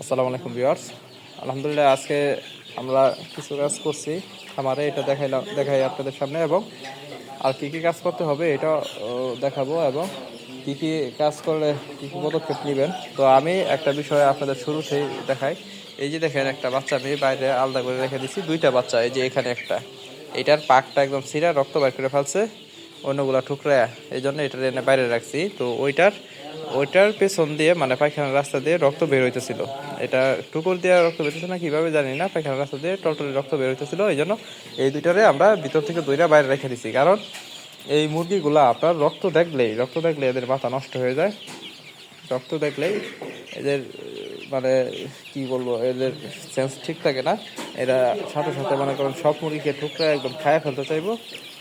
আসসালামু আলাইকুম ভিউয়ার্স। আলহামদুলিল্লাহ আজকে আমরা কিছু কাজ করছি। খামারে এটা দেখাইলাম, দেখাই আপনাদের সামনে এবং আর কি কি কাজ করতে হবে এটা দেখাবো এবং কি কি কাজ করলে কি কি পদক্ষেপ নেবেন। তো আমি একটা বিষয় আপনাদের শুরুতেই দেখাই। এই যে দেখেন একটা বাচ্চা, আমি বাইরে আলাদা করে রেখে দিচ্ছি দুইটা বাচ্চা, এই যে এখানে একটা। এটার পাকটা একদম সিরা, রক্ত বাইর করে ফেলছে। অন্যগুলা ঠুকরা এই জন্য এটা এনে বাইরে রাখছি। তো ওইটার ওইটার পেছন দিয়ে মানে পায়খানার রাস্তা দিয়ে রক্ত বের হইতেছিল। এটা টুকুর দিয়ে রক্ত বেরোচ্ছে না, কীভাবে জানি না, পায়খানার রাস্তা দিয়ে টলটলে রক্ত বের হইতেছিল। এই জন্য এই দুইটারে আমরা ভিতর থেকে দুইটা বাইরে রেখে দিছি। কারণ এই মুরগিগুলো, আপনার রক্ত দেখলেই, রক্ত দেখলে এদের মাথা নষ্ট হয়ে যায়। রক্ত দেখলেই এদের মানে কি বলব, এদের সেন্স ঠিক থাকে না। এরা সাথে সাথে মনে করেন সব মুরগিকে টুকরা একদম খায় ফেলতে চাইব।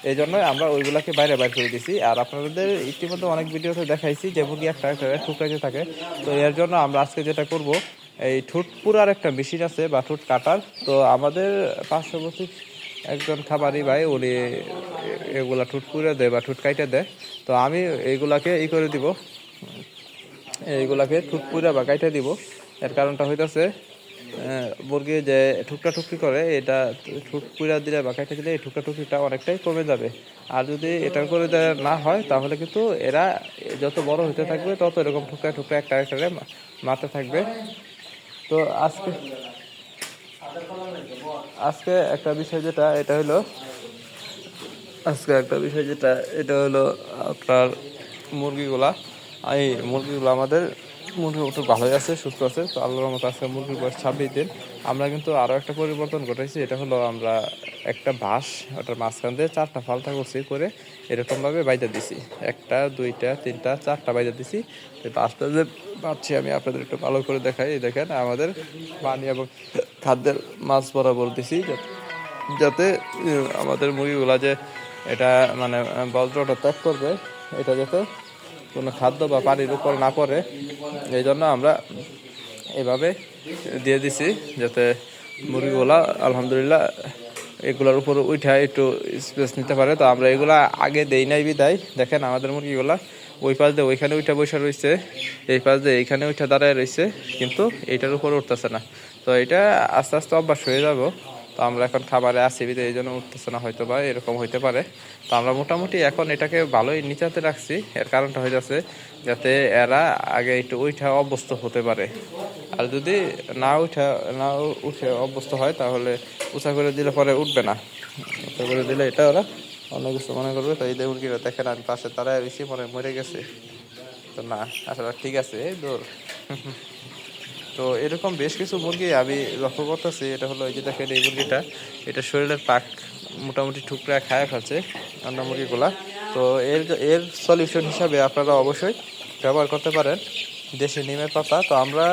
এই জন্য আমরা ওইগুলাকে বাইরে বাইর করে দিছি। আর আপনাদের ইতিমধ্যে অনেক ভিডিওতে দেখাইছি যে মুরগি একটা একটা টুকরাতে থাকে। তো এর জন্য আমরা আজকে যেটা করব, এই ঠুট পুরার একটা মেশিন আছে বা ঠুট কাটার। তো আমাদের পার্শ্ববর্তী একজন খাবারই ভাই, উনি এগুলা ঠুট পুরে দেয় বা ঠুট কাইটে দেয়। তো আমি এইগুলাকে ই করে দিব। এইগুলাকে ঠুকপুরা বা কাইটে দিব। এর কারণটা হইতাছে মুরগি যে ঠুকটা টুকরি করে, এটা ঠুকপুরা দিলে বা কাইটে দিলে এই ঠুকটা টুকরিটা অনেকটাই কমে যাবে। আর যদি এটা করে না হয়, তাহলে কিন্তু এরা যত বড় হতে থাকবে, তত এরকম ঠুকরা ঠুকরা একটা একটা মারতে থাকবে। তো আজকে আজকে একটা বিষয় যেটা, এটা হলো, আজকে একটা বিষয় যেটা, এটা হলো আপনার মুরগিগুলা। এই মুরগিগুলো আমাদের মুরগি একটু ভালোই আছে, সুস্থ আছে, তো আল্লাহর মতো আজকে মুরগির বয়স ছাব্বিশ দিন। আমরা কিন্তু আরও একটা পরিবর্তন ঘটাইছি, এটা হলো আমরা একটা বাঁশ, ওটার মাঝখান দিয়ে চারটা ফালতা করছি করে এরকমভাবে বাইজা দিছি। একটা, দুইটা, তিনটা, চারটা বাইজা দিছি। বাঁশটা যে পাচ্ছি আমি আপনাদের একটু ভালো করে দেখাই। দেখেন, আমাদের পানি এবং খাদ্যের মাছ বরাবর দিছি যাতে আমাদের মুরগিগুলা যে এটা মানে বজ্রটা ত্যাগ করবে, এটা যাতে কোনো খাদ্য বা পানির উপর না পড়ে, এই জন্য আমরা এভাবে দিয়ে দিছি যাতে মুরগিগুলা, আলহামদুলিল্লাহ, এগুলোর উপর উঠা একটু স্পেস নিতে পারে। তো আমরা এগুলা আগে দেই নাই বিদায়। দেখেন আমাদের মুরগিগুলা ওই পাশ দিয়ে ওইখানে উঠা বসে রয়েছে এই পাশ দিয়ে এইখানে উঠা দাঁড়ায় রয়েছে কিন্তু এইটার উপর উঠতেছে না। তো এটা আস্তে আস্তে অভ্যাস হয়ে যাব। তো আমরা এখন খাবারে আসি বিধে এই জন্য উঠতেছে না, হয়তো বা এরকম হইতে পারে। তো আমরা মোটামুটি এখন এটাকে ভালোই নিচাতে রাখছি। এর কারণটা হয়ে যাচ্ছে যাতে এরা আগে একটু উঠা অভ্যস্ত হতে পারে। আর যদি না উঠা না উঠে অভ্যস্ত হয়, তাহলে উঁচা করে দিলে পরে উঠবে না। উঁচা করে দিলে এটা ওরা অন্য কিছু মনে করবে। তো এই যে মুরগিরা দেখেন, আমি পাশে তারা বেশি মনে মরে গেছে। তো না, আসলে ঠিক আছে দৌড়। তো এরকম বেশ কিছু মুরগি আমি লক্ষ্য করতেছি। এটা হলো এই যে দেখেন এই মুরগিটা। এটা শরীরের পাক মোটামুটি টুকরা খায় ফেলছে অন্য মুরগিগুলা। তো এর এর সলিউশন হিসাবে আপনারা অবশ্যই ব্যবহার করতে পারেন দেশি নিমের পাতা। তো আমরা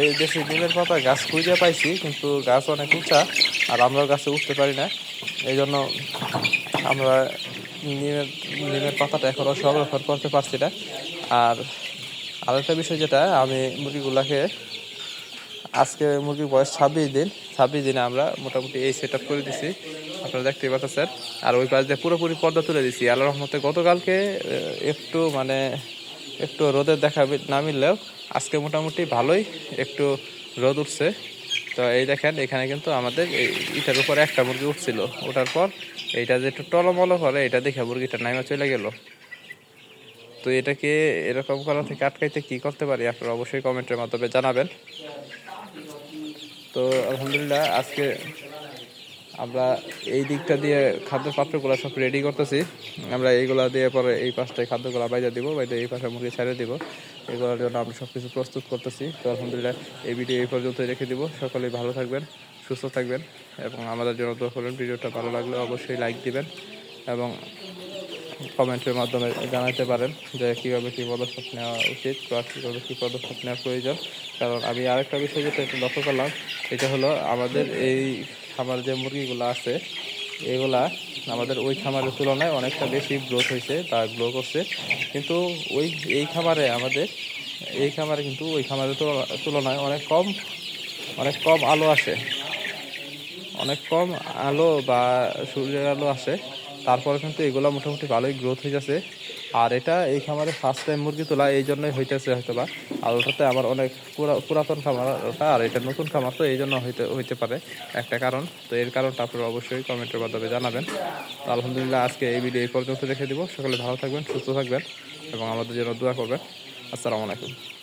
এই দেশি নিমের পাতা গাছ খুঁজে পাইছি, কিন্তু গাছ অনেক উঁচা আর আমরাও গাছে উঠতে পারি না। এই জন্য আমরা নিমের নিমের পাতাটা এখনও সংরক্ষণ করতে পারছি না। আর আরেকটা বিষয় যেটা, আমি মুরগিগুলাকে আজকে মুরগির বয়স ছাব্বিশ দিন। ছাব্বিশ দিনে আমরা মোটামুটি এই সেট করে দিছি। আপনারা দেখতেই পাচ্ছেন। আর ওই পাশ দিয়ে পুরোপুরি পর্দা তুলে দিছি। আল্লাহ রহমতে গতকালকে একটু মানে একটু রোদের দেখা না মিললেও আজকে মোটামুটি ভালোই একটু রোদ উঠছে। তো এই দেখেন, এখানে কিন্তু আমাদের ইটার উপরে একটা মুরগি উঠছিল। ওঠার পর এইটা যে একটু টলমলো করে, এটা দেখে মুরগিটা নাইমা চলে গেল। তো এটাকে এরকম করা থেকে আটকাইতে কি করতে পারি আপনারা অবশ্যই কমেন্টের মাধ্যমে জানাবেন। তো আলহামদুলিল্লাহ, আজকে আমরা এই দিকটা দিয়ে খাদ্য পাত্রগুলো সব রেডি করতেছি। আমরা এইগুলা দিয়ে পরে এই পাশটায় খাদ্যগুলো বাইরে দিব, বাইরে এই পাশে মুরগি ছেড়ে দিব। এগুলোর জন্য আমরা সব কিছু প্রস্তুত করতেছি। তো আলহামদুলিল্লাহ, এই ভিডিও এই পর্যন্তই রেখে দিব। সকলেই ভালো থাকবেন, সুস্থ থাকবেন এবং আমাদের জন্য দোয়া করবেন। ভিডিওটা ভালো লাগলে অবশ্যই লাইক দিবেন এবং কমেন্টের মাধ্যমে জানাতে পারেন যে কীভাবে কী পদক্ষেপ নেওয়া উচিত বা কীভাবে কী পদক্ষেপ নেওয়া প্রয়োজন। কারণ আমি আরেকটা বিষয় যেটা একটু লক্ষ্য করলাম, এটা হলো আমাদের এই খামার যে মুরগিগুলো আছে, এগুলা আমাদের ওই খামারের তুলনায় অনেকটা বেশি গ্রোথ হয়েছে বা গ্রো করছে। কিন্তু ওই, এই খামারে আমাদের, এই খামারে কিন্তু ওই খামারের তুলনা- তুলনায় অনেক কম অনেক কম আলো আসে অনেক কম আলো বা সূর্যের আলো আসে তারপরে কিন্তু এগুলো মোটামুটি ভালোই গ্রোথ হয়ে যাচ্ছে। আর এটা এই খামারে ফার্স্ট টাইম মুরগি তোলা এই জন্যই হইতেছে হয়তো বা আর ওটাতে আমার অনেক পুরা- পুরাতন খামার ওটা, আর এটা নতুন খামার তো এই জন্য হইতে হইতে পারে। একটা কারণ, তো এর কারণটা আপনারা অবশ্যই কমেন্টের মাধ্যমে জানাবেন। তো আলহামদুলিল্লাহ আজকে এই ভিডিও এই পর্যন্ত রেখে দিব। সকলে ভালো থাকবেন, সুস্থ থাকবেন, এবং আমাদের জন্য দোয়া করবেন। আসসালামু আলাইকুম।